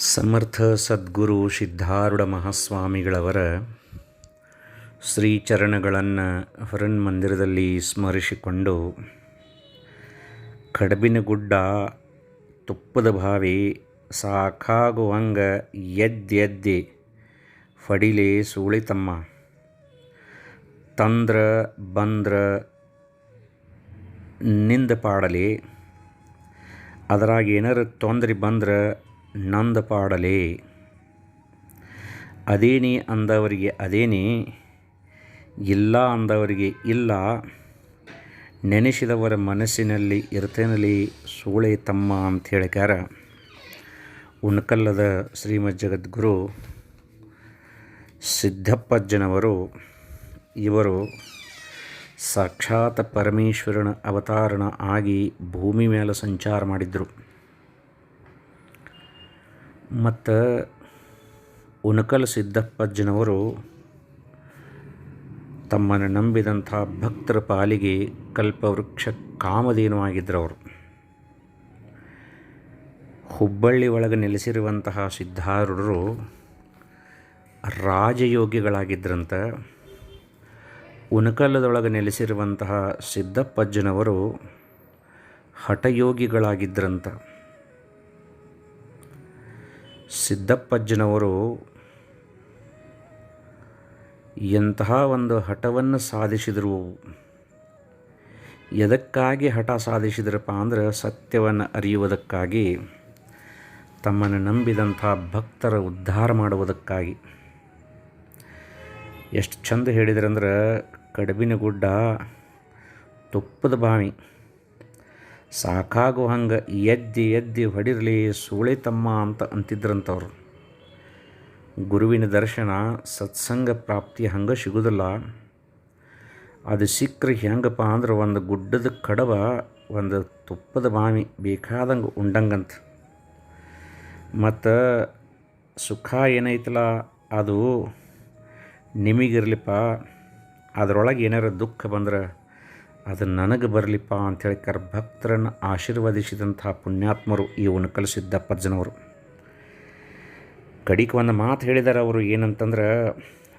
ಸಮರ್ಥ ಸದ್ಗುರು ಸಿದ್ಧಾರೂಢ ಮಹಾಸ್ವಾಮಿಗಳವರ ಶ್ರೀಚರಣಗಳನ್ನು ಹೊರನ್ಮಂದಿರದಲ್ಲಿ ಸ್ಮರಿಸಿಕೊಂಡು ಕಡಬಿನ ಗುಡ್ಡ ತುಪ್ಪದ ಬಾವಿ ಸಾಕಾಗುವಂಗ ಎದ್ದೆದ್ದೆ ಫಡಿಲೆ ಸೂಳಿತಮ್ಮ. ತಂದ್ರ ಬಂದ್ರ ನಿಂದ ಪಾಡಲಿ. ಅದರಾಗ ಏನಾರು ತೊಂದರೆ ಬಂದ್ರೆ ನಂದ ಪಾಡಲೇ ಅದೇನಿ ಅಂದವರಿಗೆ ಅದೇನಿ, ಇಲ್ಲ ಅಂದವರಿಗೆ ಇಲ್ಲ, ನೆನೆಸಿದವರ ಮನಸ್ಸಿನಲ್ಲಿ ಇರ್ತೇನಲಿ ಸೂಳೆ ತಮ್ಮ ಅಂತ ಹೇಳಿಕಾರ ಉಣ್ಕಲ್ಲದ ಶ್ರೀಮದ್ ಜಗದ್ಗುರು ಸಿದ್ದಪ್ಪಜ್ಜನವರು ಇವರು ಸಾಕ್ಷಾತ್ ಪರಮೇಶ್ವರನ ಅವತಾರಣ ಆಗಿ ಭೂಮಿ ಮೇಲೆ ಸಂಚಾರ ಮಾಡಿದರು. ಮತ್ತು ಉಣಕಲ್ ಸಿದ್ದಪ್ಪಜ್ಜನವರು ತಮ್ಮನ್ನು ನಂಬಿದಂಥ ಭಕ್ತರ ಪಾಲಿಗೆ ಕಲ್ಪವೃಕ್ಷ ಕಾಮಧೇನು ಅವರು ಹುಬ್ಬಳ್ಳಿ ಒಳಗೆ ನೆಲೆಸಿರುವಂತಹ ಸಿದ್ಧಾರೂಢರು ರಾಜಯೋಗಿಗಳಾಗಿದ್ದರಂತ ಉಣಕಲ್ಲದೊಳಗೆ ನೆಲೆಸಿರುವಂತಹ ಸಿದ್ದಪ್ಪಜ್ಜನವರು ಹಠಯೋಗಿಗಳಾಗಿದ್ದರಂತ ಸಿದ್ದಪ್ಪಜ್ಜನವರು ಎಂತಹ ಒಂದು ಹಠವನ್ನು ಸಾಧಿಸಿದರು? ಎದಕ್ಕಾಗಿ ಹಠ ಸಾಧಿಸಿದ್ರಪ್ಪ ಅಂದ್ರೆ ಸತ್ಯವನ್ನು ಅರಿಯುವುದಕ್ಕಾಗಿ, ತಮ್ಮನ್ನು ನಂಬಿದಂಥ ಭಕ್ತರ ಉದ್ಧಾರ ಮಾಡುವುದಕ್ಕಾಗಿ. ಎಷ್ಟು ಚಂದ ಹೇಳಿದ್ರಂದ್ರೆ ಕಡಬಿನ ಗುಡ್ಡ ತುಪ್ಪದ ಬಾವಿ. ಸಾಕಾಗೋ ಹಂಗೆ ಎದ್ದಿ ಎದ್ದಿ ಹೊಡಿರಲಿ ಸೂಳೆ ತಮ್ಮ ಅಂತ ಅಂತಿದ್ರಂಥವ್ರು ಗುರುವಿನ ದರ್ಶನ ಸತ್ಸಂಗ ಪ್ರಾಪ್ತಿ ಹಂಗೆ ಸಿಗೋದಿಲ್ಲ. ಅದು ಸಿಕ್ಕರೆ ಹೆಂಗಪ್ಪ ಅಂದ್ರೆ ಒಂದು ಗುಡ್ಡದ ಕಡವ, ಒಂದು ತುಪ್ಪದ ಬಾವಿ ಬೇಕಾದಂಗೆ ಉಂಡಂಗಂತ. ಮತ್ತು ಸುಖ ಏನೈತಲ್ಲ ಅದು ನಿಮಗಿರ್ಲಿಪ್ಪ, ಅದರೊಳಗೆ ಏನಾರ ದುಃಖ ಬಂದ್ರೆ ಅದು ನನಗೆ ಬರಲಿಪ್ಪ ಅಂಥೇಳಿ ಕರ್ ಭಕ್ತರನ್ನು ಆಶೀರ್ವದಿಸಿದಂಥ ಪುಣ್ಯಾತ್ಮರು ಈ ಉಣಕಲ್ ಸಿದ್ದಪ್ಪಜ್ಜನವರು ಕಡಿಗೆ ಒಂದು ಮಾತು ಹೇಳಿದಾರೆ ಅವರು ಏನಂತಂದ್ರೆ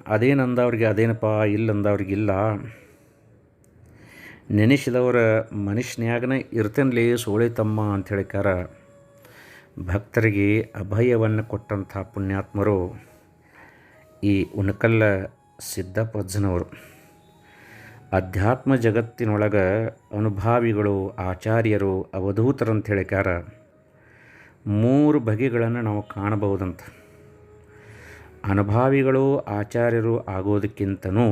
ಅದೇನಂದವ್ರಿಗೆ ಅದೇನಪ್ಪ ಇಲ್ಲಂದವ್ರಿಗೆ ಇಲ್ಲ. ನೆನೆಸಿದವರ ಮನುಷ್ಯನ್ಯಾಗನೇ ಇರ್ತೇನ್ಲಿ ಸೋಳೆ ತಮ್ಮ ಅಂಥೇಳಿ ಕರ. ಭಕ್ತರಿಗೆ ಅಭಯವನ್ನು ಕೊಟ್ಟಂಥ ಪುಣ್ಯಾತ್ಮರು ಈ ಉಣಕಲ್ಲ ಸಿದ್ದಪ್ಪಜ್ಜನವರು ಅಧ್ಯಾತ್ಮ ಜಗತ್ತಿನೊಳಗೆ ಅನುಭಾವಿಗಳು, ಆಚಾರ್ಯರು ಅವಧೂತರಂತ ಹೇಳಿಕಾರ ಮೂರು ಬಗೆಗಳನ್ನು ನಾವು ಕಾಣಬಹುದಂತ. ಅನುಭಾವಿಗಳು, ಆಚಾರ್ಯರು ಆಗೋದಕ್ಕಿಂತನೂ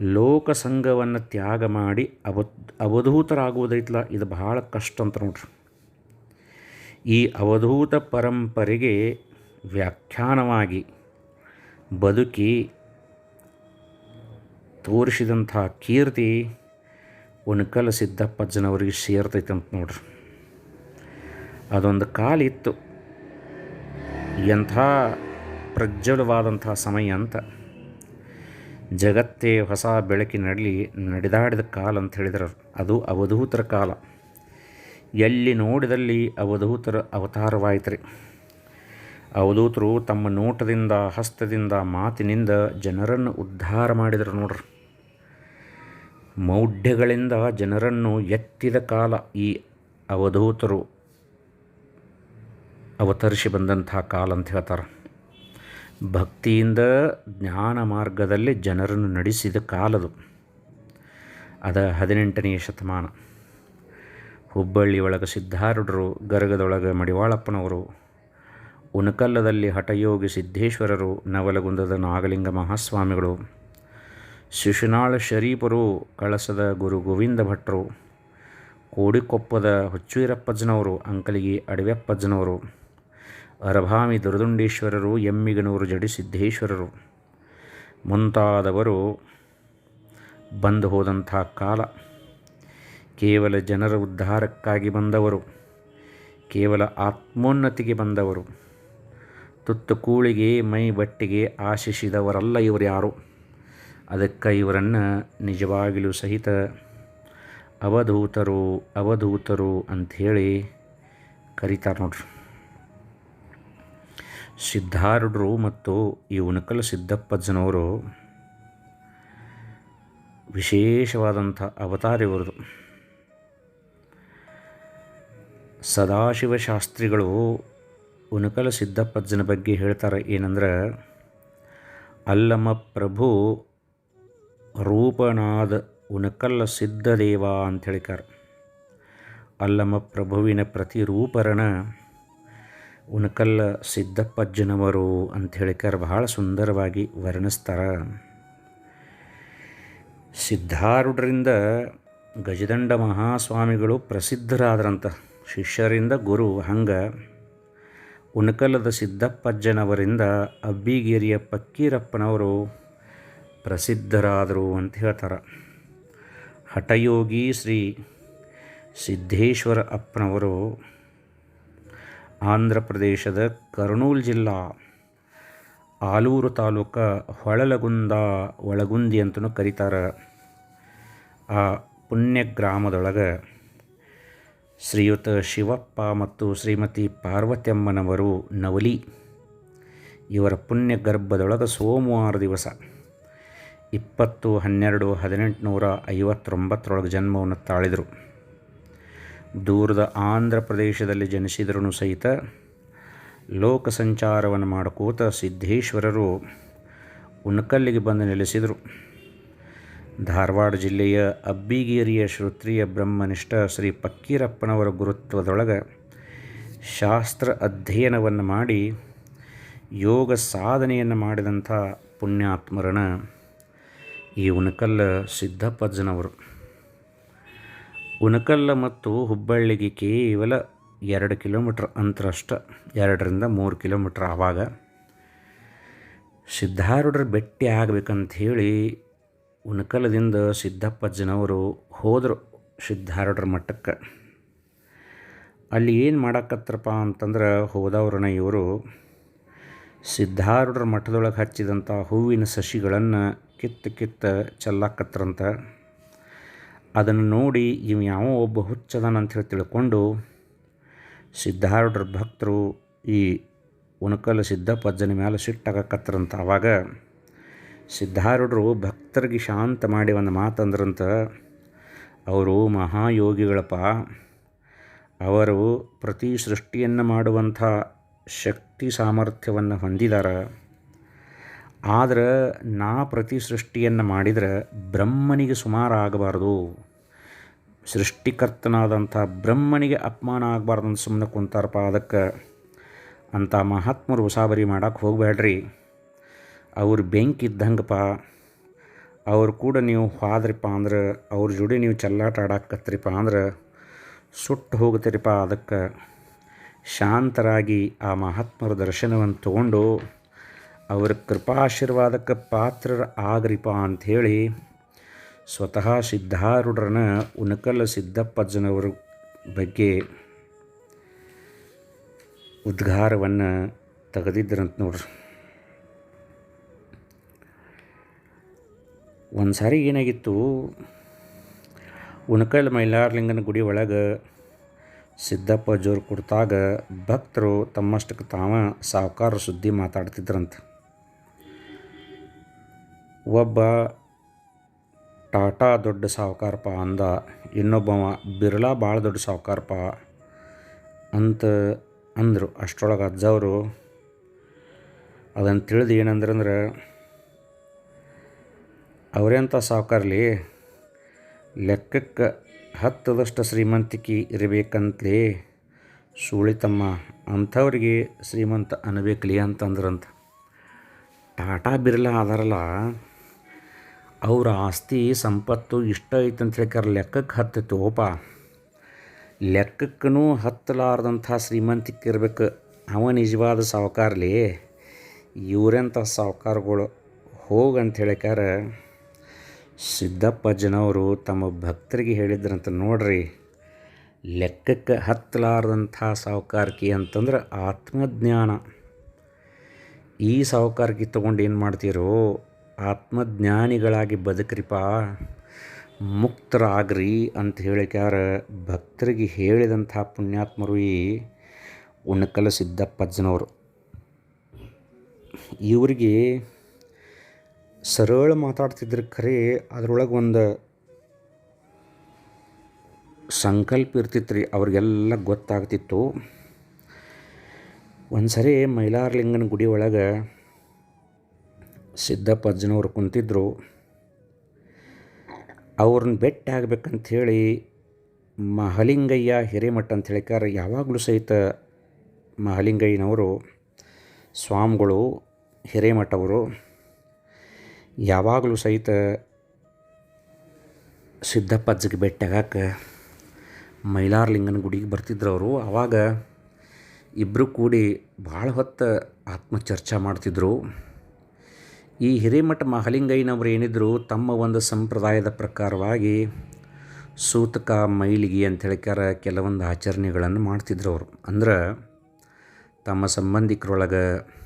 ಲೋಕಸಂಗವನ್ನು ತ್ಯಾಗ ಮಾಡಿ ಅವ ಅವಧೂತರಾಗುವುದೈತಲ್ಲ ಇದು ಬಹಳ ಕಷ್ಟ ಅಂತ ನೋಡ್ರಿ. ಈ ಅವಧೂತ ಪರಂಪರೆಗೆ ವ್ಯಾಖ್ಯಾನವಾಗಿ ಬದುಕಿ ತೋರಿಸಿದಂಥ ಕೀರ್ತಿ ಉಣಕಲ ಸಿದ್ದಪ್ಪಜ್ಜನವರಿಗೆ ಸೇರ್ತೈತೆ ಅಂತ ನೋಡ್ರಿ. ಅದೊಂದು ಕಾಲಿತ್ತು. ಎಂಥ ಪ್ರಜ್ವಲವಾದಂಥ ಸಮಯ ಅಂತ. ಜಗತ್ತೇ ಹೊಸ ಬೆಳಕಿನಲ್ಲಿ ನಡೆದಾಡಿದ ಕಾಲ ಅಂತ ಹೇಳಿದ್ರು. ಅದು ಅವಧೂತರ ಕಾಲ. ಎಲ್ಲಿ ನೋಡಿದಲ್ಲಿ ಅವಧೂತರ ಅವತಾರವಾಯಿತು ರೀ ಅವಧೂತರು ತಮ್ಮ ನೋಟದಿಂದ, ಹಸ್ತದಿಂದ ಮಾತಿನಿಂದ ಜನರನ್ನು ಉದ್ಧಾರ ಮಾಡಿದರು ನೋಡ್ರಿ. ಮೌಢ್ಯಗಳಿಂದ ಜನರನ್ನು ಎತ್ತಿದ ಕಾಲ ಈ ಅವಧೂತರು ಅವತರಿಸಿ ಬಂದಂಥ ಕಾಲ ಅಂತ ಹೇಳ್ತಾರೆ. ಭಕ್ತಿಯಿಂದ ಜ್ಞಾನ ಮಾರ್ಗದಲ್ಲಿ ಜನರನ್ನು ನಡೆಸಿದ ಕಾಲದು. ಅದ ಹದಿನೆಂಟನೆಯ ಶತಮಾನ. ಹುಬ್ಬಳ್ಳಿ ಒಳಗೆ ಸಿದ್ಧಾರೂಢರು, ಗರಗದೊಳಗೆ ಮಡಿವಾಳಪ್ಪನವರು ಉಣಕಲ್ಲದಲ್ಲಿ ಹಠಯೋಗಿ ಸಿದ್ದೇಶ್ವರರು ನವಲಗುಂದದ ನಾಗಲಿಂಗ ಮಹಾಸ್ವಾಮಿಗಳು. ಶಿಶುನಾಳ ಶರೀಫರು ಕಳಸದ ಗುರು ಗೋವಿಂದ ಭಟ್ರು. ಕೋಡಿಕೊಪ್ಪದ ಹುಚ್ಚುವೀರಪ್ಪಜ್ಜನವರು, ಅಂಕಲಿಗಿ ಅಡವ್ಯಪ್ಪಜ್ಜನವರು. ಅರಭಾಮಿ ದುರದುಂಡೇಶ್ವರರು, ಎಮ್ಮಿಗನೂರು ಜಡಿಸಿದ್ದೇಶ್ವರರು ಮುಂತಾದವರು ಬಂದು ಹೋದಂಥ ಕಾಲ. ಕೇವಲ ಜನರ ಉದ್ಧಾರಕ್ಕಾಗಿ ಬಂದವರು. ಕೇವಲ ಆತ್ಮೋನ್ನತಿಗೆ ಬಂದವರು. ತುತ್ತು ಕೂಳಿಗೆ, ಮೈ ಬಟ್ಟಿಗೆ ಆಶಿಸಿದವರಲ್ಲ ಇವರು ಯಾರು? ಅದಕ್ಕೆ ಇವರನ್ನು ನಿಜವಾಗಿಯೂ ಸಹಿತ ಅವಧೂತರು ಅವಧೂತರು ಅಂಥೇಳಿ ಕರೀತಾರೆ ನೋಡ್ರಿ. ಸಿದ್ಧಾರುಡ್ರು ಮತ್ತು ಈ ಉಣಕಲ ಸಿದ್ದಪ್ಪಜ್ಜನವರು ವಿಶೇಷವಾದಂಥ ಅವತಾರ ಇವರದು. ಸದಾಶಿವಶಾಸ್ತ್ರಿಗಳು ಉಣಕಲ ಸಿದ್ದಪ್ಪಜ್ಜನ ಬಗ್ಗೆ ಹೇಳ್ತಾರೆ ಏನಂದ್ರೆ, ಅಲ್ಲಮ ಪ್ರಭು ರೂಪನಾದ ಉಣಕಲ್ಲ ಸಿದ್ಧದೇವ ಅಂತ ಹೇಳಿಕಾರ ಅಲ್ಲಮ ಪ್ರಭುವಿನ ಪ್ರತಿರೂಪರಣ ಉಣಕಲ್ಲ ಸಿದ್ದಪ್ಪಜ್ಜನವರು ಅಂತ ಹೇಳಿಕಾರ ಬಹಳ ಸುಂದರವಾಗಿ ವರ್ಣಿಸ್ತಾರೆ. ಸಿದ್ಧಾರೂಢರಿಂದ ಗಜದಂಡ ಮಹಾಸ್ವಾಮಿಗಳು ಪ್ರಸಿದ್ಧರಾದ್ರಂತ, ಶಿಷ್ಯರಿಂದ ಗುರು, ಹಂಗೆ ಉಣಕಲದ ಸಿದ್ದಪ್ಪಜ್ಜನವರಿಂದ ಅಬ್ಬಿಗೇರಿಯ ಪಕ್ಕೀರಪ್ಪನವರು ಪ್ರಸಿದ್ಧರಾದರು ಅಂತ ಹೇಳ್ತಾರೆ. ಹಠಯೋಗಿ ಶ್ರೀ ಸಿದ್ದೇಶ್ವರ ಅಪ್ಪನವರು ಆಂಧ್ರ ಪ್ರದೇಶದ ಕರ್ನೂಲ್ ಜಿಲ್ಲಾ ಆಲೂರು ತಾಲೂಕ ಹೊಳಲಗುಂದ ಒಳಗುಂದಿ ಅಂತಲೂ ಕರೀತಾರೆ. ಆ ಪುಣ್ಯ ಗ್ರಾಮದೊಳಗೆ ಶ್ರೀಯುತ ಶಿವಪ್ಪ ಮತ್ತು ಶ್ರೀಮತಿ ಪಾರ್ವತಿಯಮ್ಮನವರು ನವಲಿ. ಇವರ ಪುಣ್ಯ ಗರ್ಭದೊಳಗೆ ಸೋಮವಾರ ದಿವಸ ಇಪ್ಪತ್ತು ಹನ್ನೆರಡು ಹದಿನೆಂಟುನೂರ ಐವತ್ತೊಂಬತ್ತರೊಳಗೆ ಜನ್ಮವನ್ನು ತಾಳಿದರು. ದೂರದ ಆಂಧ್ರ ಪ್ರದೇಶದಲ್ಲಿ ಜನಿಸಿದರೂ ಸಹಿತ ಲೋಕ ಸಂಚಾರವನ್ನು ಮಾಡ್ಕೋತ ಸಿದ್ದೇಶ್ವರರು ಉಣಕಲ್ಲಿಗೆ ಬಂದು ನೆಲೆಸಿದರು. ಧಾರವಾಡ ಜಿಲ್ಲೆಯ ಅಬ್ಬಿಗೇರಿಯ ಶ್ರುತ್ರಿಯ ಬ್ರಹ್ಮನಿಷ್ಠ ಶ್ರೀ ಪಕ್ಕೀರಪ್ಪನವರ ಗುರುತ್ವದೊಳಗೆ ಶಾಸ್ತ್ರ ಅಧ್ಯಯನವನ್ನು ಮಾಡಿ ಯೋಗ ಸಾಧನೆಯನ್ನು ಮಾಡಿದಂಥ ಪುಣ್ಯಾತ್ಮರನ ಈ ಉಣಕಲ್ಲ ಸಿದ್ದಪ್ಪಜ್ಜನವರು ಉಣಕಲ್ಲ ಮತ್ತು ಹುಬ್ಬಳ್ಳಿಗೆ ಕೇವಲ ಎರಡು ಕಿಲೋಮೀಟ್ರ್ ಅಂತರ ಅಷ್ಟ, ಎರಡರಿಂದ ಮೂರು ಕಿಲೋಮೀಟ್ರ್ ಆವಾಗ ಸಿದ್ಧಾರೂಢರು ಭೇಟಿ ಆಗಬೇಕಂಥೇಳಿ ಹೇಳಿ ಉಣಕಲದಿಂದ ಸಿದ್ದಪ್ಪಜ್ಜನವರು ಹೋದರು ಸಿದ್ಧಾರೂಢರ ಮಠಕ್ಕೆ. ಅಲ್ಲಿ ಏನು ಮಾಡಾಕತ್ರಪ್ಪ ಅಂತಂದ್ರೆ ಹೋದವ್ರನ್ನ ಇವರು ಸಿದ್ಧಾರೂಢರ ಮಠದೊಳಗೆ ಹಚ್ಚಿದಂಥ ಹೂವಿನ ಸಸಿಗಳನ್ನು ಕಿತ್ತು ಕಿತ್ತು ಚೆಲ್ಲಾಕತ್ರಂತ ಅದನ್ನು ನೋಡಿ ಇವ ಯಾವ ಒಬ್ಬ ಹುಚ್ಚದನಂತೇಳಿ ತಿಳ್ಕೊಂಡು ಸಿದ್ಧಾರೂಢರ ಭಕ್ತರು ಈ ಉಣಕಲ ಸಿದ್ದಪ್ಪಜ್ಜನ ಮೇಲೆ ಸಿಟ್ಟಾಗಕತ್ತರಂತ. ಆವಾಗ ಸಿದ್ಧಾರೂಢರು ಭಕ್ತರಿಗೆ ಶಾಂತ ಮಾಡಿ ಒಂದು ಮಾತಂದ್ರಂತ ಅವರು ಮಹಾಯೋಗಿಗಳಪ್ಪ, ಅವರು ಪ್ರತಿ ಸೃಷ್ಟಿಯನ್ನು ಮಾಡುವಂಥ ಶಕ್ತಿ ಸಾಮರ್ಥ್ಯವನ್ನು ಹೊಂದಿದ್ದಾರೆ ಆದರೆ ನಾ ಪ್ರತಿ ಸೃಷ್ಟಿಯನ್ನು ಮಾಡಿದರೆ ಬ್ರಹ್ಮನಿಗೆ ಸುಮಾರು ಆಗಬಾರ್ದು. ಸೃಷ್ಟಿಕರ್ತನಾದಂಥ ಬ್ರಹ್ಮನಿಗೆ ಅಪಮಾನ ಆಗಬಾರ್ದು ಅಂತ ಸುಮ್ಮನೆ ಕುಂತಾರಪ್ಪ ಅದಕ್ಕೆ. ಅಂಥ ಮಹಾತ್ಮರು ಉಸಾಬರಿ ಮಾಡೋಕ್ಕೆ ಹೋಗಬೇಡ್ರಿ ಅವ್ರು ಬೆಂಕಿ ಇದ್ದಂಗಪ್ಪ, ಅವ್ರ ಕೂಡ ನೀವು ಹೋದ್ರಿಪ್ಪ ಅಂದ್ರೆ, ಅವ್ರ ಜೋಡಿ ನೀವು ಚೆಲ್ಲಾಟ ಆಡಾಕತ್ರಿಪ್ಪ ಅಂದ್ರೆ, ಸುಟ್ಟು ಹೋಗ್ತೀರಿಪ್ಪ ಅದಕ್ಕೆ. ಶಾಂತರಾಗಿ ಆ ಮಹಾತ್ಮರ ದರ್ಶನವನ್ನು ತಗೊಂಡು ಅವರ ಕೃಪಾಶೀರ್ವಾದಕ್ಕೆ ಪಾತ್ರರ ಆಗ್ರಿಪ ಅಂಥೇಳಿ ಸ್ವತಃ ಸಿದ್ಧಾರೂಢರನ ಉನಕಲ್ಲ ಸಿದ್ದಪ್ಪಜ್ಜನವರ ಬಗ್ಗೆ ಉದ್ಗಾರವನ್ನು ತೆಗೆದಿದ್ರಂತ ನೋಡ್ರಿ. ಒಂದು ಸಾರಿ ಏನಾಗಿತ್ತು? ಉಣಕಲ್ ಮೈಲಾರಲಿಂಗನ ಗುಡಿ ಒಳಗೆ ಸಿದ್ದಪ್ಪ ಜೋರು ಕೊಡ್ತಾಗ ಭಕ್ತರು ತಮ್ಮಷ್ಟಕ್ಕೆ ತಾವ ಸಾವುಕಾರ ಸುದ್ದಿ ಮಾತಾಡ್ತಿದ್ರಂತ. ಒಬ್ಬ ಟಾಟಾ ದೊಡ್ಡ ಸಾವುಕಾರಪ್ಪ ಅಂದ, ಇನ್ನೊಬ್ಬವ ಬಿರ್ಲಾ ಭಾಳ ದೊಡ್ಡ ಸಾವುಕಾರಪ್ಪ ಅಂತ ಅಂದರು. ಅಷ್ಟರೊಳಗೆ ಅಜ್ಜವರು ಅದನ್ನು ತಿಳಿದು ಏನಂದ್ರಂದ್ರೆ ಅವರೆಂಥ ಸಾವುಕಾರ್ಲಿ? ಲೆಕ್ಕಕ್ಕೆ ಹತ್ತದಷ್ಟು ಶ್ರೀಮಂತಿಕೆ ಇರಬೇಕಂತಲೇ ಸೂಳಿತಮ್ಮ ಅಂಥವ್ರಿಗೆ ಶ್ರೀಮಂತ ಅನ್ಬೇಕಲಿ ಅಂತಂದ್ರಂತ. ಟಾಟಾ ಬಿರ್ಲಾ ಅದಾರಲ್ಲ, ಅವ್ರ ಆಸ್ತಿ ಸಂಪತ್ತು ಇಷ್ಟ ಐತೆ ಅಂತ ಹೇಳ್ಕಾರ ಲೆಕ್ಕಕ್ಕೆ ಹತ್ತೈತಿ ಓಪ ಲೆಕ್ಕಕ್ಕೂ ಹತ್ತಲಾರ್ದಂಥ ಶ್ರೀಮಂತಿಕೆ ಇರಬೇಕು ಅವ ನಿಜವಾದ ಸಾವುಕಾರ್ಲಿ? ಇವರೆಂಥ ಸಾವುಕಾರಗಳು ಹೋಗಂತ ಹೇಳಿಕಾರ ಸಿದ್ದಪ್ಪಜ್ಜನವರು ತಮ್ಮ ಭಕ್ತರಿಗೆ ಹೇಳಿದ್ರಂತ ನೋಡ್ರಿ, ಲೆಕ್ಕಕ್ಕೆ ಹತ್ತಲಾರ್ದಂಥ ಸಾವುಕಾರಿಕೆ ಅಂತಂದ್ರೆ ಆತ್ಮಜ್ಞಾನ. ಈ ಸಾವುಕಾರಿಕೆ ತೊಗೊಂಡು ಏನು ಮಾಡ್ತೀರೋ, ಆತ್ಮಜ್ಞಾನಿಗಳಾಗಿ ಬದುಕ್ರಿಪ, ಮುಕ್ತರಾಗ್ರಿ ಅಂತ ಹೇಳಿಕ್ಯಾರ ಭಕ್ತರಿಗೆ ಹೇಳಿದಂಥ ಪುಣ್ಯಾತ್ಮರು ಈ ಉಣಕಲ ಸಿದ್ದಪ್ಪಜ್ಜನವರು ಇವ್ರಿಗೆ ಸರಳ ಮಾತಾಡ್ತಿದ್ರು ಖರೆ, ಅದರೊಳಗೆ ಒಂದು ಸಂಕಲ್ಪ ಇರ್ತಿತ್ತು ರೀ ಅವ್ರಿಗೆಲ್ಲ ಗೊತ್ತಾಗ್ತಿತ್ತು. ಒಂದು ಸರಿ ಮೈಲಾರಲಿಂಗನ ಗುಡಿ ಒಳಗೆ ಸಿದ್ದಪ್ಪಜ್ಜನವ್ರು ಕುಂತಿದ್ರು. ಅವ್ರನ್ನ ಬೆಟ್ಟ ಆಗ್ಬೇಕಂತ ಹೇಳಿ ಮಹಲಿಂಗಯ್ಯ ಹಿರೇಮಠ ಅಂತ ಹೇಳಿಕಾರ ಯಾವಾಗಲೂ ಸಹಿತ ಮಹಲಿಂಗಯ್ಯನವರು, ಸ್ವಾಮಿಗಳು, ಹಿರೇಮಠವರು. ಯಾವಾಗಲೂ ಸಹಿತ ಸಿದ್ದಪ್ಪಜ್ಜಿಗೆ ಭೇಟಿ ಮೈಲಾರ್ ಮೈಲಾರಲಿಂಗನ ಗುಡಿಗೆ ಬರ್ತಿದ್ರು ಅವರು. ಆವಾಗ ಇಬ್ಬರು ಕೂಡಿ ಭಾಳ ಹೊತ್ತು ಆತ್ಮಚರ್ಚೆ ಮಾಡ್ತಿದ್ರು. ಈ ಹಿರೇಮಠ ಮಹಲಿಂಗಯ್ಯನವರು ಏನಿದ್ರು ತಮ್ಮ ಒಂದು ಸಂಪ್ರದಾಯದ ಪ್ರಕಾರವಾಗಿ ಸೂತಕ, ಮೈಲಿಗೆ ಅಂತ ಹೇಳಿಕಾರ ಕೆಲವೊಂದು ಆಚರಣೆಗಳನ್ನು ಮಾಡ್ತಿದ್ರು ಅವರು. ಅಂದ್ರೆ ತಮ್ಮ ಸಂಬಂಧಿಕರೊಳಗೆ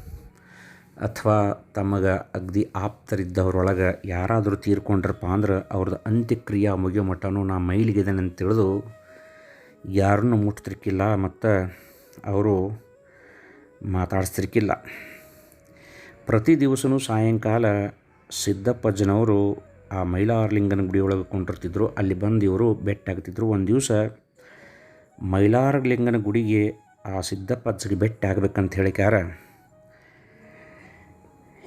ಅಥವಾ ತಮಗೆ ಅಗ್ದಿ ಆಪ್ತರಿದ್ದವರೊಳಗೆ ಯಾರಾದರೂ ತೀರ್ಕೊಂಡ್ರಪ್ಪ ಅಂದ್ರೆ ಅವ್ರದ್ದು ಅಂತ್ಯಕ್ರಿಯೆ ಮುಗಿಯೋ ಮಟ್ಟನೂ ನಾ ಮೈಲಿಗಿದ್ದೇನೆ ಅಂತ ತಿಳಿದು ಯಾರನ್ನೂ ಮುಟ್ತಿರ್ಕಿಲ್ಲ ಮತ್ತು ಅವರು ಮಾತಾಡಿಸ್ತಿರ್ಕಿಲ್ಲ. ಪ್ರತಿ ದಿವಸವೂ ಸಾಯಂಕಾಲ ಸಿದ್ದಪ್ಪಜ್ಜನವರು ಆ ಮೈಲಾರಲಿಂಗನ ಗುಡಿಯೊಳಗೆ ಕೊಂಡಿರ್ತಿದ್ರು. ಅಲ್ಲಿ ಬಂದು ಇವರು ಬೆಟ್ಟಾಗ್ತಿದ್ರು. ಒಂದು ದಿವಸ ಮೈಲಾರಲಿಂಗನ ಗುಡಿಗೆ ಆ ಸಿದ್ದಪ್ಪಜ್ಜಿಗೆ ಬೆಟ್ಟಾಗಬೇಕಂತ ಹೇಳಿಕ್ಯಾರ.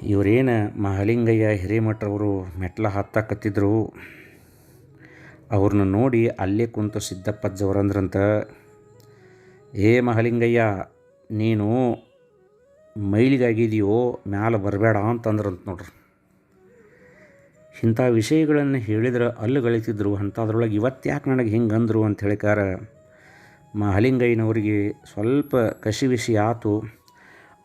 ಇವರೇನು ಮಹಲಿಂಗಯ್ಯ ಹಿರೇಮಠರವರು ಮೆಟ್ಲ ಹತ್ತಕತ್ತಿದ್ರು. ಅವ್ರನ್ನ ನೋಡಿ ಅಲ್ಲೇ ಕುಂತು ಸಿದ್ದಪ್ಪಜ್ಜವರಂದ್ರಂತ, ಏ ಮಹಲಿಂಗಯ್ಯ, ನೀನು ಮೈಲಿಗಾಗಿದೆಯೋ, ಮ್ಯಾಲೆ ಬರಬೇಡ ಅಂತಂದ್ರಂತ ನೋಡ್ರಿ. ಇಂಥ ವಿಷಯಗಳನ್ನು ಹೇಳಿದ್ರೆ ಅಲ್ಲಿ ಗಳಿತಿದ್ರು, ಅಂಥದ್ರೊಳಗೆ ಇವತ್ತು ಯಾಕೆ ನನಗೆ ಹಿಂಗೆ ಅಂದರು ಅಂತ ಹೇಳಿಕಾರ ಮಹಲಿಂಗಯ್ಯನವರಿಗೆ ಸ್ವಲ್ಪ ಕಸಿವಿಸಿ ಆತು.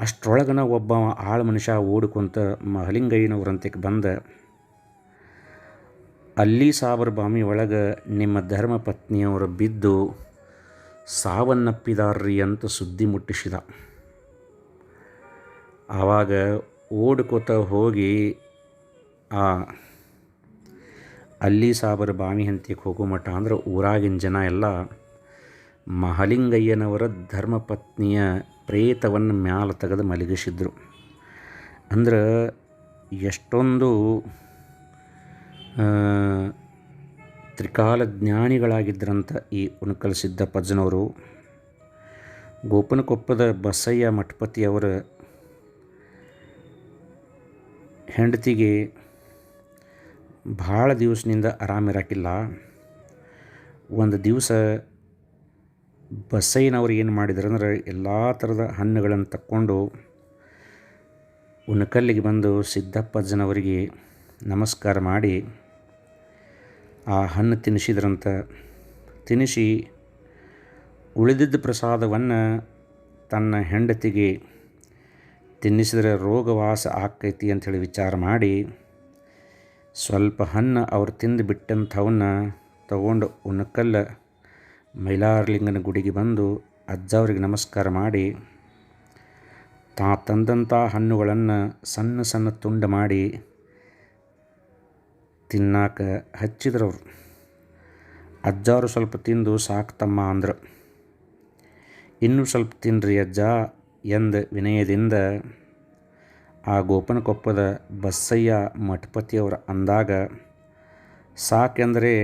ಅಷ್ಟರೊಳಗನ ಒಬ್ಬ ಆಳು ಮನುಷ್ಯ ಓಡ್ಕೊಂತ ಮಹಲಿಂಗಯ್ಯನವ್ರಂತಕ್ಕೆ ಬಂದ, ಅಲ್ಲಿ ಸಾಬರ ಬಾಮಿ ಒಳಗೆ ನಿಮ್ಮ ಧರ್ಮ ಪತ್ನಿಯವರು ಬಿದ್ದು ಸಾವನ್ನಪ್ಪಿದಾರ್ರಿ ಅಂತ ಸುದ್ದಿ ಮುಟ್ಟಿಸಿದ. ಆವಾಗ ಓಡ್ಕೋತ ಹೋಗಿ, ಆ, ಅಲ್ಲಿ ಸಾಬರ ಬಾಮಿ ಹಂತಿಗೆ ಹೋಗೋ ಮಠ ಅಂದ್ರೆ ಊರಾಗಿನ ಜನ ಎಲ್ಲ ಮಹಲಿಂಗಯ್ಯನವರ ಧರ್ಮಪತ್ನಿಯ ಪ್ರೇತವನ್ನು ಮ್ಯಾಲ ತೆಗೆದು ಮಲಗಿಸಿದ್ರು. ಅಂದ್ರೆ ಎಷ್ಟೊಂದು ತ್ರಿಕಾಲ ಜ್ಞಾನಿಗಳಾಗಿದ್ದರಂಥ ಈ ಉಣಕಲ್ ಸಿದ್ದಪ್ಪಜ್ಜನವರು. ಗೋಪನಕೊಪ್ಪದ ಬಸಯ್ಯ ಮಠಪತಿಯವರ ಹೆಂಡತಿಗೆ ಭಾಳ ದಿವಸದಿಂದ ಆರಾಮಿರಾಕಿಲ್ಲ. ಒಂದು ದಿವಸ ಬಸಯ್ಯನವ್ರು ಏನು ಮಾಡಿದ್ರು ಅಂದ್ರೆ ಎಲ್ಲ ಥರದ ಹಣ್ಣುಗಳನ್ನು ತಕ್ಕೊಂಡು ಉಣಕಲ್ಲಿಗೆ ಬಂದು ಸಿದ್ದಪ್ಪಜ್ಜನವರಿಗೆ ನಮಸ್ಕಾರ ಮಾಡಿ ಆ ಹಣ್ಣು ತಿನ್ನಿಸಿದ್ರಂತ ತಿನ್ನಿಸಿ ಉಳಿದಿದ್ದ ಪ್ರಸಾದವನ್ನು ತನ್ನ ಹೆಂಡತಿಗೆ ತಿನ್ನಿಸಿದರೆ ರೋಗವಾಸ ಆಕೈತಿ ಅಂಥೇಳಿ ವಿಚಾರ ಮಾಡಿ ಸ್ವಲ್ಪ ಹಣ್ಣು ಅವ್ರು ತಿಂದು ಬಿಟ್ಟಂಥವನ್ನ ತಗೊಂಡು ಉಣಕಲ್ಲ ಮೈಲಾರಲಿಂಗನ ಗುಡಿಗೆ ಬಂದು ಅಜ್ಜವರಿಗೆ ನಮಸ್ಕಾರ ಮಾಡಿ, ತಾ ತಂದಂಥ ಹಣ್ಣುಗಳನ್ನು ಸಣ್ಣ ಸಣ್ಣ ತುಂಡು ಮಾಡಿ ತಿನ್ನಾಕ ಹಚ್ಚಿದ್ರವರು. ಅಜ್ಜವರು ಸ್ವಲ್ಪ ತಿಂದು ಸಾಕು ತಮ್ಮ ಅಂದರು. ಇನ್ನೂ ಸ್ವಲ್ಪ ತಿನ್ರಿ ಅಜ್ಜ ಎಂದು ವಿನಯದಿಂದ ಆ ಗೋಪನಕೊಪ್ಪದ ಬಸ್ಸಯ್ಯ ಮಠಪತಿಯವರು ಅಂದಾಗ ಸಾಕೆಂದರೆ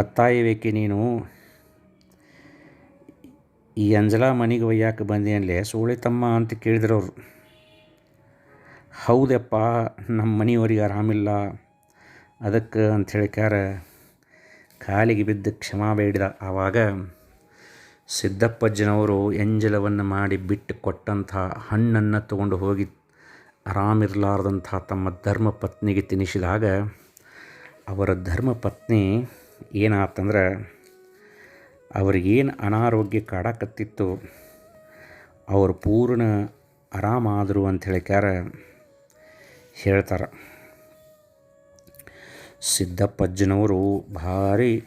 ಒತ್ತಾಯವೇಕೆ ನೀನು ಈ ಅಂಜಲಾ ಮನೆಗೆ ಒಯ್ಯಾಕೆ ಬಂದೇನಲ್ಲೇ ಸೋಳಿತಮ್ಮ ಅಂತ ಕೇಳಿದ್ರು ಹೌದಪ್ಪ, ನಮ್ಮ ಮನೆಯವರಿಗೆ ಆರಾಮಿಲ್ಲ. ಅದಕ್ಕೆ ಅಂತ ಹೇಳಿಕಾರ ಕಾಲಿಗೆ ಬಿದ್ದು ಕ್ಷಮಾ ಬೇಡಿದ. ಆವಾಗ ಸಿದ್ದಪ್ಪಜ್ಜನವರು ಎಂಜಲವನ್ನು ಮಾಡಿ ಬಿಟ್ಟು ಕೊಟ್ಟಂಥ ಹಣ್ಣನ್ನು ತಗೊಂಡು ಹೋಗಿ ಆರಾಮಿರಲಾರ್ದಂಥ ತಮ್ಮ ಧರ್ಮಪತ್ನಿಗೆ ತಿನಿಸಿದಾಗ, ಅವರ ಧರ್ಮ ಪತ್ನಿ ಏನಾತಂದ್ರೆ ಅವ್ರಿಗೇನು ಅನಾರೋಗ್ಯ ಕಾಡಕತ್ತಿತ್ತು ಅವರು ಪೂರ್ಣ ಆರಾಮಾದರು ಅಂತ ಹೇಳಿಕ್ಯಾರ ಹೇಳ್ತಾರೆ. ಸಿದ್ದಪ್ಪಜ್ಜನವರು ಭಾರಿ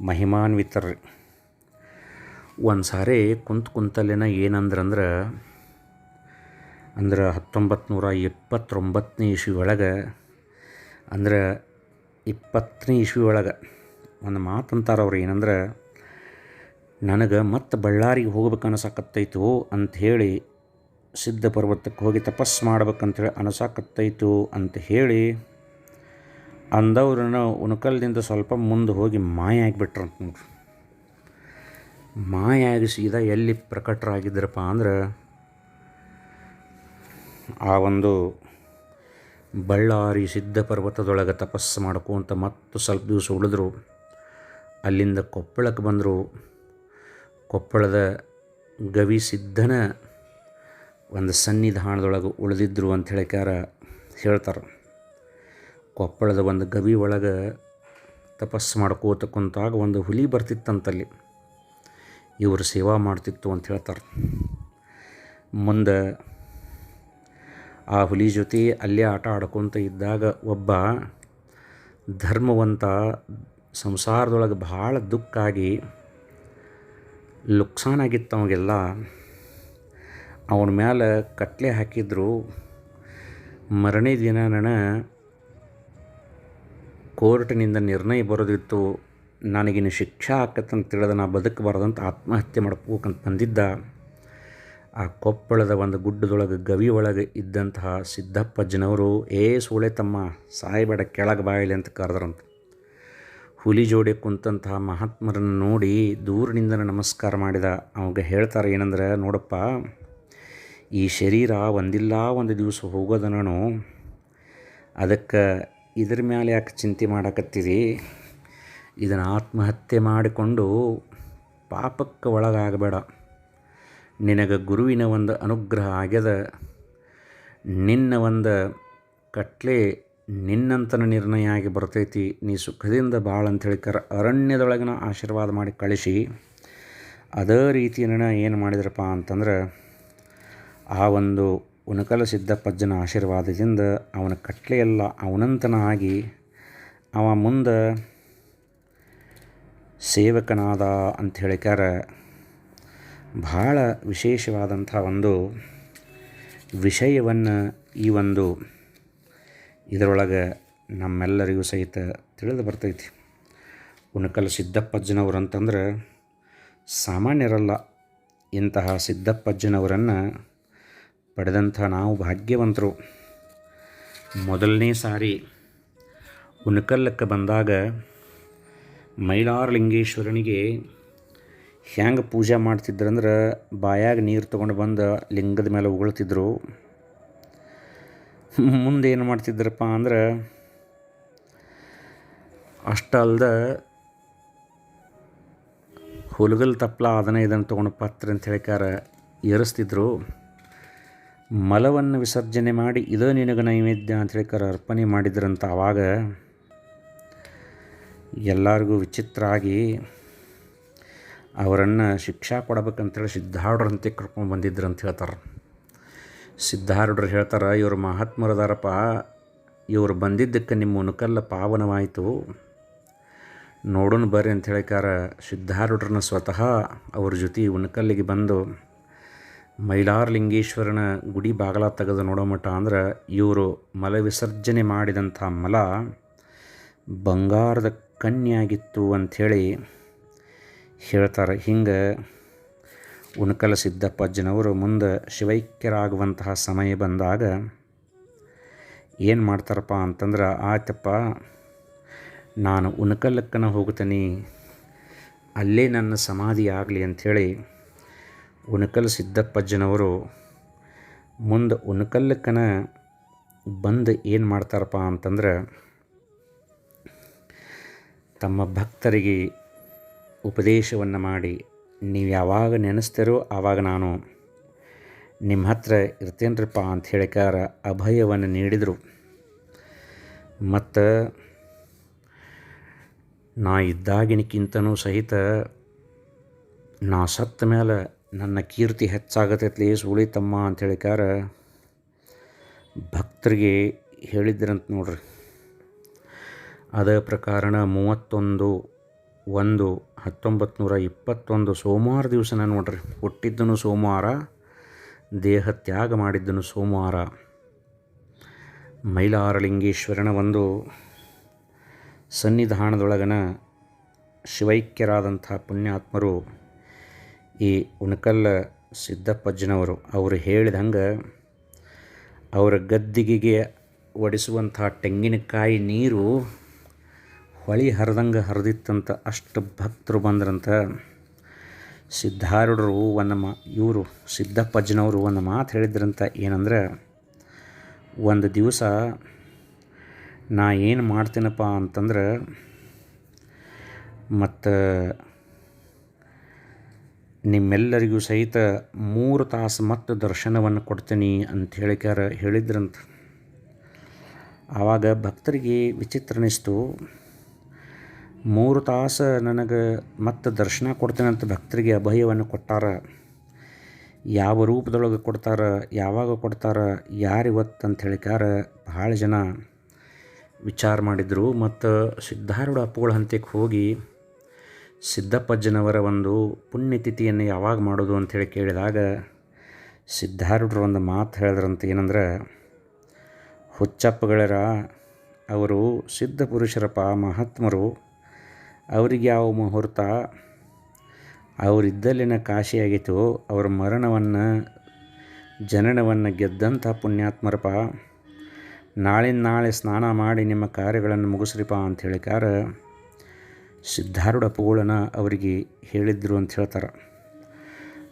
ಮಹಿಮಾನ್ವಿತರ್ರಿ. ಒಂದು ಸಾರಿ ಕುಂತ ಕುಂತಲ್ಲೇನ ಏನಂದ್ರಂದ್ರೆ ಅಂದ್ರೆ ಹತ್ತೊಂಬತ್ತು ನೂರ ಇಪ್ಪತ್ತೊಂಬತ್ತನೇ ಇಸ್ವಿ ಒಳಗೆ ಅಂದ್ರೆ ಇಪ್ಪತ್ತನೇ ಇಸ್ವಿ ಒಳಗೆ ಒಂದು ಮಾತು ಅಂತಾರೆ ಅವ್ರು ಏನಂದ್ರೆ, ನನಗೆ ಮತ್ತೆ ಬಳ್ಳಾರಿಗೆ ಹೋಗ್ಬೇಕು ಅಂತ ಅಂಥೇಳಿ ಸಿದ್ಧ ಪರ್ವತಕ್ಕೆ ಹೋಗಿ ತಪಸ್ಸು ಮಾಡ್ಬೇಕಂತೇಳಿ ಅನಸಾಕತ್ತೈತು ಅಂತ ಹೇಳಿ ಅಂದವ್ರನ್ನ ಉಣಕಲ್ದಿಂದ ಸ್ವಲ್ಪ ಮುಂದೆ ಹೋಗಿ ಮಾಯ ಆಗಿಬಿಟ್ರಂತ ನೋಡ್ರಿ. ಮಾಯ ಆಗಿ ಸೀದಾ ಎಲ್ಲಿ ಪ್ರಕಟರಾಗಿದ್ದರಪ್ಪ ಅಂದ್ರೆ, ಆ ಒಂದು ಬಳ್ಳಾರಿ ಸಿದ್ಧ ಪರ್ವತದೊಳಗೆ ತಪಸ್ಸು ಮಾಡ್ಕೊಂತ ಮತ್ತು ಸ್ವಲ್ಪ ದಿವಸ ಉಳಿದ್ರು. ಅಲ್ಲಿಂದ ಕೊಪ್ಪಳಕ್ಕೆ ಬಂದರು. ಕೊಪ್ಪಳದ ಗವಿ ಸಿದ್ಧನ ಒಂದು ಸನ್ನಿಧಾನದೊಳಗೆ ಉಳಿದಿದ್ರು ಅಂತ ಹೇಳಿಕಾರ ಹೇಳ್ತಾರೆ. ಕೊಪ್ಪಳದ ಒಂದು ಗವಿ ಒಳಗೆ ತಪಸ್ಸು ಮಾಡ್ಕೋತ ಕುಂತಾಗ ಒಂದು ಹುಲಿ ಬರ್ತಿತ್ತಂತಲ್ಲಿ. ಇವರು ಸೇವಾ ಮಾಡ್ತಿತ್ತು ಅಂತ ಹೇಳ್ತಾರೆ. ಮುಂದೆ ಆ ಹುಲಿ ಜೊತೆ ಅಲ್ಲೇ ಆಟ ಆಡ್ಕೊತ ಇದ್ದಾಗ ಒಬ್ಬ ಧರ್ಮವಂತ ಸಂಸಾರದೊಳಗೆ ಭಾಳ ದುಃಖಾಗಿ ಲುಕ್ಸಾನಾಗಿತ್ತು ಅವಾಗೆಲ್ಲ. ಅವನ ಮ್ಯಾಲೆ ಕಟ್ಲೆ ಹಾಕಿದ್ರು. ಮರನೇ ದಿನ ನನ್ನ ಕೋರ್ಟಿನಿಂದ ನಿರ್ಣಯ ಬರೋದಿತ್ತು. ನನಗಿನ್ನು ಶಿಕ್ಷೆ ಆಕತ್ತಂತ ತಿಳಿದ ನಾ ಬದುಕಬಾರ್ದಂತ ಆತ್ಮಹತ್ಯೆ ಮಾಡ್ಕೋಕಂತ ಬಂದಿದ್ದ. ಆ ಕೊಪ್ಪಳದ ಒಂದು ಗುಡ್ಡದೊಳಗೆ ಗವಿ ಒಳಗೆ ಇದ್ದಂತಹ ಸಿದ್ದಪ್ಪಜ್ಜನವರು, ಏ ಸೂಳೆ ತಮ್ಮ, ಸಾಯಿಬೇಡ, ಕೆಳಗೆ ಬಾಯಿಲಿ ಅಂತ ಕರೆದ್ರಂತ. ಹುಲಿ ಜೋಡಿ ಕುಂತಹ ಮಹಾತ್ಮರನ್ನು ನೋಡಿ ದೂರಿನಿಂದ ನಮಸ್ಕಾರ ಮಾಡಿದ. ಅವಾಗ ಹೇಳ್ತಾರೆ ಏನಂದ್ರೆ, ನೋಡಪ್ಪ, ಈ ಶರೀರ ಒಂದಿಲ್ಲ ಒಂದು ದಿವಸ ಹೋಗೋದ ನಾನು. ಅದಕ್ಕೆ ಇದ್ರ ಮೇಲೆ ಯಾಕೆ ಚಿಂತೆ ಮಾಡಕತ್ತೀರಿ? ಇದನ್ನು ಆತ್ಮಹತ್ಯೆ ಮಾಡಿಕೊಂಡು ಪಾಪಕ್ಕೆ ಒಳಗಾಗಬೇಡ. ನಿನಗೆ ಗುರುವಿನ ಒಂದು ಅನುಗ್ರಹ ಆಗ್ಯದ. ನಿನ್ನ ಒಂದು ಕಟ್ಲೆ ನಿನ್ನಂತನ ನಿರ್ಣಯ ಆಗಿ ಬರ್ತೈತಿ, ನೀ ಸುಖದಿಂದ ಭಾಳ ಅಂಥೇಳಿ ಕರ ಅರಣ್ಯದೊಳಗಿನ ಆಶೀರ್ವಾದ ಮಾಡಿ ಕಳಿಸಿ. ಅದೇ ರೀತಿ ನಿರ್ಣಯ ಏನು ಮಾಡಿದ್ರಪ್ಪ ಅಂತಂದ್ರೆ, ಆ ಒಂದು ಉಣಕಲ ಸಿದ್ದಪ್ಪಜ್ಜನ ಆಶೀರ್ವಾದದಿಂದ ಅವನ ಕಟ್ಲೆಯೆಲ್ಲ ಅವನಂತನ ಆಗಿ ಅವ ಮುಂದೆ ಸೇವಕನಾದ ಅಂತ ಹೇಳಿಕಾರ ಭಾಳ ವಿಶೇಷವಾದಂಥ ಒಂದು ವಿಷಯವನ್ನು ಈ ಒಂದು ಇದರೊಳಗೆ ನಮ್ಮೆಲ್ಲರಿಗೂ ಸಹಿತ ತಿಳಿದು ಬರ್ತೈತಿ. ಉಣಕಲ್ ಸಿದ್ದಪ್ಪಜ್ಜನವರು ಅಂತಂದ್ರೆ ಸಾಮಾನ್ಯರಲ್ಲ. ಇಂತಹ ಸಿದ್ದಪ್ಪಜ್ಜನವರನ್ನು ಪಡೆದಂಥ ನಾವು ಭಾಗ್ಯವಂತರು. ಮೊದಲನೇ ಸಾರಿ ಉಣಕಲ್ಲಕ್ಕೆ ಬಂದಾಗ ಮೈಲಾರಲಿಂಗೇಶ್ವರನಿಗೆ ಹೆಂಗೆ ಪೂಜೆ ಮಾಡ್ತಿದ್ರಂದ್ರೆ ಬಾಯಾಗ ನೀರು ತೊಗೊಂಡು ಬಂದು ಲಿಂಗದ ಮೇಲೆ ಉಗುಳ್ತಿದ್ರು. ಮುಂದೆ ಏನು ಮಾಡ್ತಿದ್ರಪ್ಪ ಅಂದ್ರೆ ಅಷ್ಟಲ್ದ ಹುಲಗಲ್ ತಪ್ಪಲ ಅದನ್ನ ಇದನ್ನು ತೊಗೊಂಡು ಪಾತ್ರೆ ಅಂತ ಹೇಳಿಕಾರ ಏರಿಸ್ತಿದ್ರು ಮಲವನ್ನು ವಿಸರ್ಜನೆ ಮಾಡಿ ಇದೇ ನಿನಗೆ ನೈವೇದ್ಯ ಅಂತ ಹೇಳಿಕಾರ ಅರ್ಪಣೆ ಮಾಡಿದ್ರಂತ ಆವಾಗ ಎಲ್ಲರಿಗೂ ವಿಚಿತ್ರ ಆಗಿ ಅವರನ್ನು ಶಿಕ್ಷಾ ಕೊಡಬೇಕಂತೇಳಿ ಸಿದ್ಧಾಡ್ರಂತೆ ಕರ್ಕೊಂಡು ಬಂದಿದ್ರು ಅಂತ ಹೇಳ್ತಾರೆ. ಸಿದ್ಧಾರೂಢರು ಹೇಳ್ತಾರೆ, ಇವರು ಮಹಾತ್ಮರದಾರಪ್ಪ, ಇವರು ಬಂದಿದ್ದಕ್ಕೆ ನಿಮ್ಮ ಉಣಕಲ್ಲ ಪಾವನವಾಯಿತು. ನೋಡೋಣ ಬರ್ರಿ ಅಂತ ಹೇಳಿಕಾರ ಸಿದ್ಧಾರೂಢರನ್ನ ಸ್ವತಃ ಅವ್ರ ಜೊತೆ ಉಣಕಲ್ಲಿಗೆ ಬಂದು ಮೈಲಾರಲಿಂಗೇಶ್ವರನ ಗುಡಿ ಬಾಗಲ ತೆಗೆದು ನೋಡೋ ಮಟ್ಟ ಅಂದ್ರೆ, ಇವರು ಮಲ ವಿಸರ್ಜನೆ ಮಾಡಿದಂಥ ಮಲ ಬಂಗಾರದ ಕನ್ಯಾಗಿತ್ತು ಅಂಥೇಳಿ ಹೇಳ್ತಾರೆ. ಹಿಂಗೆ ಉಣಕಲ ಸಿದ್ದಪ್ಪಜ್ಜನವರು ಮುಂದೆ ಶಿವೈಕ್ಯರಾಗುವಂತಹ ಸಮಯ ಬಂದಾಗ, ಏನು ಮಾಡ್ತಾರಪ್ಪ ಅಂತಂದ್ರೆ, ಆಯ್ತಪ್ಪ, ನಾನು ಉಣಕಲ್ಲಕ್ಕನ ಹೋಗ್ತೀನಿ ಅಲ್ಲೇ ನನ್ನ ಸಮಾಧಿ ಆಗಲಿ ಅಂಥೇಳಿ ಉಣಕಲ್ ಸಿದ್ದಪ್ಪಜ್ಜನವರು ಮುಂದೆ ಉಣಕಲ್ಲಕ್ಕನ ಬಂದು ಏನು ಮಾಡ್ತಾರಪ್ಪ ಅಂತಂದ್ರೆ, ತಮ್ಮ ಭಕ್ತರಿಗೆ ಉಪದೇಶವನ್ನು ಮಾಡಿ ನೀವು ಯಾವಾಗ ನೆನೆಸ್ತೀರೋ ಆವಾಗ ನಾನು ನಿಮ್ಮ ಹತ್ರ ಇರ್ತೇನ್ರಿಪ್ಪ ಅಂತ ಹೇಳಿಕಾರ ಅಭಯವನ್ನು ನೀಡಿದರು. ಮತ್ತು ನಾ ಇದ್ದಾಗಿನಕ್ಕಿಂತನೂ ಸಹಿತ ನಾ ಸತ್ತ ಮೇಲೆ ನನ್ನ ಕೀರ್ತಿ ಹೆಚ್ಚಾಗತೈತ್ಲಿ ಸುಳಿತಮ್ಮ ಅಂತ ಹೇಳಿಕಾರ ಭಕ್ತರಿಗೆ ಹೇಳಿದ್ರಂತ ನೋಡ್ರಿ. ಅದ ಪ್ರಕಾರಣ ಮೂವತ್ತೊಂದು ಒಂದು ಹತ್ತೊಂಬತ್ತು ನೂರ ಇಪ್ಪತ್ತೊಂದು ಸೋಮವಾರ ದಿವಸನ ನೋಡ್ರಿ. ಹುಟ್ಟಿದ್ದನು ಸೋಮವಾರ, ದೇಹ ತ್ಯಾಗ ಮಾಡಿದ್ದನು ಸೋಮವಾರ. ಮೈಲಾರಲಿಂಗೇಶ್ವರನ ಒಂದು ಸನ್ನಿಧಾನದೊಳಗನ ಶಿವೈಕ್ಯರಾದಂಥ ಪುಣ್ಯಾತ್ಮರು ಈ ಉಣಕಲ್ಲ ಸಿದ್ದಪ್ಪಜ್ಜನವರು, ಅವರು ಹೇಳಿದಂಗೆ ಅವರ ಗದ್ದಿಗೆಗೆ ಒಡಿಸುವಂಥ ತೆಂಗಿನಕಾಯಿ ನೀರು ಹೊಳಿ ಹರಿದಂಗೆ ಹರಿದಿತ್ತಂತ ಅಷ್ಟು ಭಕ್ತರು ಬಂದ್ರಂತ ಸಿದ್ಧಾರೂಢರು ಒಂದು ಮಾ ಇವರು ಸಿದ್ಧಪ್ಪಜ್ಜನವರು ಒಂದು ಮಾತು ಹೇಳಿದ್ರಂತ ಏನಂದ್ರೆ, ಒಂದು ದಿವಸ ನಾ ಏನು ಮಾಡ್ತೀನಪ್ಪ ಅಂತಂದ್ರೆ, ಮತ್ತು ನಿಮ್ಮೆಲ್ಲರಿಗೂ ಸಹಿತ ಮೂರು ತಾಸು ಮತ್ತು ದರ್ಶನವನ್ನು ಕೊಡ್ತೀನಿ ಅಂತ ಹೇಳಿಕಾರ ಹೇಳಿದ್ರಂತ. ಆವಾಗ ಭಕ್ತರಿಗೆ ವಿಚಿತ್ರ ಅನಿಸ್ತು. ಮೂರು ತಾಸು ನನಗೆ ಮತ್ತೆ ದರ್ಶನ ಕೊಡ್ತೇನೆ ಅಂತ ಭಕ್ತರಿಗೆ ಅಭಯವನ್ನು ಕೊಟ್ಟಾರ. ಯಾವ ರೂಪದೊಳಗೆ ಕೊಡ್ತಾರ, ಯಾವಾಗ ಕೊಡ್ತಾರ ಯಾರು ಅಂತ ಹೇಳಿಕಾರ ಭಾಳ ಜನ ವಿಚಾರ ಮಾಡಿದರು. ಮತ್ತು ಸಿದ್ಧಾರೂಢ ಅಪ್ಪುಗಳ ಹಂತಕ್ಕೆ ಹೋಗಿ ಸಿದ್ದಪ್ಪಜ್ಜನವರ ಒಂದು ಪುಣ್ಯತಿಥಿಯನ್ನು ಯಾವಾಗ ಮಾಡೋದು ಅಂಥೇಳಿ ಕೇಳಿದಾಗ ಸಿದ್ಧಾರೂಢರು ಒಂದು ಮಾತು ಹೇಳಿದ್ರಂತ ಏನಂದ್ರೆ, ಹುಚ್ಚಪ್ಪಗಳರ, ಅವರು ಸಿದ್ಧ ಪುರುಷರಪ್ಪ ಮಹಾತ್ಮರು ಅವರಿಗೆ ಯಾವ ಮುಹೂರ್ತ? ಅವರಿದ್ದಲ್ಲಿನ ಕಾಶಿಯಾಗಿತ್ತು. ಅವರ ಮರಣವನ್ನು, ಜನನವನ್ನು ಗೆದ್ದಂಥ ಪುಣ್ಯಾತ್ಮರಪ ನಾಳಿನ ನಾಳೆ ಸ್ನಾನ ಮಾಡಿ ನಿಮ್ಮ ಕಾರ್ಯಗಳನ್ನು ಮುಗಿಸ್ರಿಪ ಅಂತ ಹೇಳಿಕಾರ ಸಿದ್ಧಾರೂಢ ಪುಗೋಳನ ಅವರಿಗೆ ಹೇಳಿದ್ರು ಅಂತ ಹೇಳ್ತಾರೆ.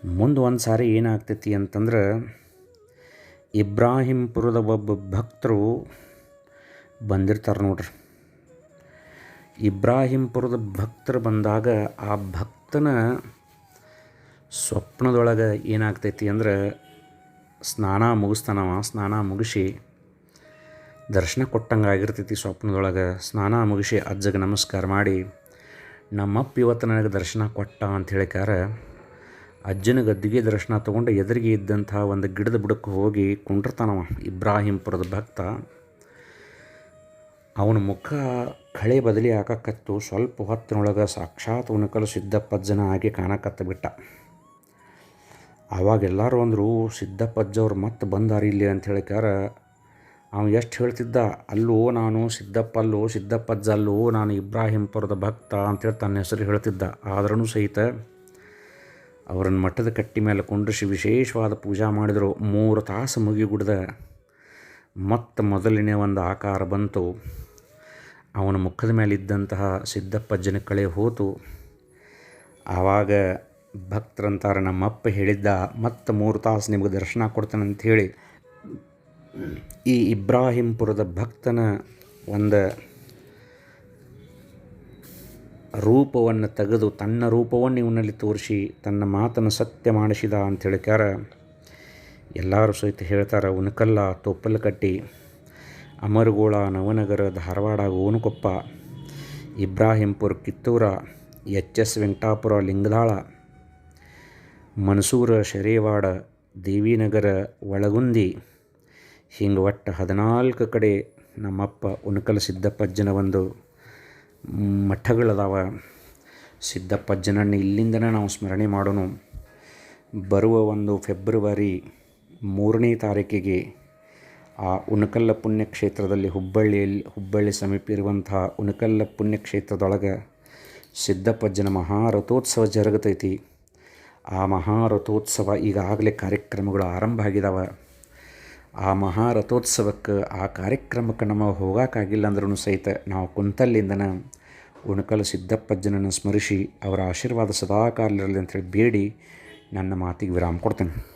ಮುಂದೆ ಒಂದು ಸಾರಿ ಏನಾಗ್ತೈತಿ ಅಂತಂದ್ರೆ ಇಬ್ರಾಹಿಂಪುರದ ಒಬ್ಬ ಭಕ್ತರು ಬಂದಿರ್ತಾರೆ ನೋಡ್ರಿ. ಇಬ್ರಾಹಿಂಪುರದ ಭಕ್ತರು ಬಂದಾಗ ಆ ಭಕ್ತನ ಸ್ವಪ್ನದೊಳಗೆ ಏನಾಗ್ತೈತಿ ಅಂದ್ರೆ ಸ್ನಾನ ಮುಗಿಸ್ತಾನವ ಸ್ನಾನ ಮುಗಿಸಿ ದರ್ಶನ ಕೊಟ್ಟಂಗೆ ಆಗಿರ್ತೈತಿ ಸ್ವಪ್ನದೊಳಗೆ. ಸ್ನಾನ ಮುಗಿಸಿ ಅಜ್ಜಗೆ ನಮಸ್ಕಾರ ಮಾಡಿ, ನಮ್ಮಪ್ಪ ಇವತ್ತು ನನಗೆ ದರ್ಶನ ಕೊಟ್ಟ ಅಂತ ಹೇಳಿಕಾರ ಅಜ್ಜನ ಗದ್ದಿಗೆ ದರ್ಶನ ತೊಗೊಂಡು ಎದುರಿಗೆ ಇದ್ದಂಥ ಒಂದು ಗಿಡದ ಬುಡಕ್ಕೆ ಹೋಗಿ ಕುಂಡಿರ್ತಾನವ ಇಬ್ರಾಹಿಂಪುರದ ಭಕ್ತ. ಅವನ ಮುಖ ಕಳೆ ಬದಲಿ ಹಾಕಕತ್ತು ಸ್ವಲ್ಪ ಹೊತ್ತಿನೊಳಗೆ ಸಾಕ್ಷಾತ್ ಉಣಕಲು ಸಿದ್ದಪ್ಪಜ್ಜನ ಆಗಿ ಕಾಣಕತ್ತ ಬಿಟ್ಟ. ಆವಾಗ ಎಲ್ಲರೂ ಅಂದರು ಸಿದ್ದಪ್ಪಜ್ಜವ್ರು ಮತ್ತೆ ಬಂದಾರ ಇಲ್ಲಿ ಅಂತ ಹೇಳಿಕಾರ ಅವನು ಎಷ್ಟು ಹೇಳ್ತಿದ್ದ, ಅಲ್ಲೋ ನಾನು ಸಿದ್ದಪ್ಪ ಅಲ್ಲೋ ಸಿದ್ದಪ್ಪಜ್ಜ ಅಲ್ಲೋ ನಾನು ಇಬ್ರಾಹಿಂಪುರದ ಭಕ್ತ ಅಂತೇಳಿ ತನ್ನ ಹೆಸರು ಹೇಳ್ತಿದ್ದ. ಆದ್ರೂ ಸಹಿತ ಅವರನ್ನು ಮಠದ ಕಟ್ಟಿ ಮೇಲೆ ಕುಂಡ್ರಿಸಿ ವಿಶೇಷವಾದ ಪೂಜಾ ಮಾಡಿದರು. ಮೂರು ತಾಸು ಮುಗಿಗುಡ್ದ ಮತ್ತೆ ಮೊದಲನೇ ಒಂದು ಆಕಾರ ಬಂತು. ಅವನ ಮುಖದ ಮೇಲಿದ್ದಂತಹ ಸಿದ್ದಪ್ಪ ಜನಕ್ಕಳೇ ಕಳೆ ಹೋತು. ಆವಾಗ ಭಕ್ತರಂತಾರೆ ನಮ್ಮಪ್ಪ ಹೇಳಿದ್ದ, ಮತ್ತು ಮೂರು ತಾಸು ನಿಮಗೆ ದರ್ಶನ ಕೊಡ್ತಾನೆ ಹೇಳಿ, ಈ ಇಬ್ರಾಹಿಂಪುರದ ಭಕ್ತನ ಒಂದು ರೂಪವನ್ನು ತೆಗೆದು, ತನ್ನ ರೂಪವನ್ನು ಇವನಲ್ಲಿ ತೋರಿಸಿ, ತನ್ನ ಮಾತನ್ನು ಸತ್ಯ ಮಾಡಿಸಿದ ಅಂತ ಹೇಳಿಕಾರ ಎಲ್ಲರೂ ಸಹಿತ ಹೇಳ್ತಾರೆ ಉನಕಲ್ಲ ತೊಪ್ಪಲಕಟ್ಟಿ ಅಮರಗೋಳ ನವನಗರ ಧಾರವಾಡ ಗೋನುಕೊಪ್ಪ ಇಬ್ರಾಹಿಂಪುರ ಕಿತ್ತೂರ, ಎಚ್ ಎಸ್ ವೆಂಕಟಾಪುರ ಲಿಂಗದಾಳ, ಮನ್ಸೂರ ಶರೇವಾಡ ದೇವಿನಗರ ಒಳಗುಂದಿ ಹಿಂಗೆ ಒಟ್ಟು ಹದಿನಾಲ್ಕು ಕಡೆ ನಮ್ಮಪ್ಪ ಉಣಕಲ ಸಿದ್ದಪ್ಪಜ್ಜನ ಒಂದು ಮಠಗಳದಾವ. ಸಿದ್ದಪ್ಪಜ್ಜನನ್ನು ಇಲ್ಲಿಂದನೇ ನಾವು ಸ್ಮರಣೆ ಮಾಡೋಣ ಬರುವ ಒಂದು ಫೆಬ್ರವರಿ ಮೂರನೇ ತಾರೀಕಿಗೆ ಆ ಉಣಕಲ್ಲ ಪುಣ್ಯಕ್ಷೇತ್ರದಲ್ಲಿ ಹುಬ್ಬಳ್ಳಿಯಲ್ಲಿ, ಹುಬ್ಬಳ್ಳಿ ಸಮೀಪ ಇರುವಂತಹ ಉಣಕಲ್ಲ ಪುಣ್ಯಕ್ಷೇತ್ರದೊಳಗೆ ಸಿದ್ದಪ್ಪಜ್ಜನ ಮಹಾರಥೋತ್ಸವ ಜರುಗತೈತಿ. ಆ ಮಹಾರಥೋತ್ಸವ ಈಗಾಗಲೇ ಕಾರ್ಯಕ್ರಮಗಳು ಆರಂಭ ಆಗಿದಾವೆ. ಆ ಮಹಾರಥೋತ್ಸವಕ್ಕೆ ಆ ಕಾರ್ಯಕ್ರಮಕ್ಕೆ ನಮ್ಮ ಹೋಗೋಕ್ಕಾಗಿಲ್ಲ ಅಂದ್ರೂ ಸಹಿತ ನಾವು ಕುಂತಲ್ಲಿಂದನ ಉಣಕಲ್ ಸಿದ್ದಪ್ಪಜ್ಜನನ್ನು ಸ್ಮರಿಸಿ ಅವರ ಆಶೀರ್ವಾದ ಸದಾಕಾಲಿರಲಿ ಅಂತೇಳಿ ಬೇಡಿ. ನನ್ನ ಮಾತಿಗೆ ವಿರಾಮ ಕೊಡ್ತೇನೆ.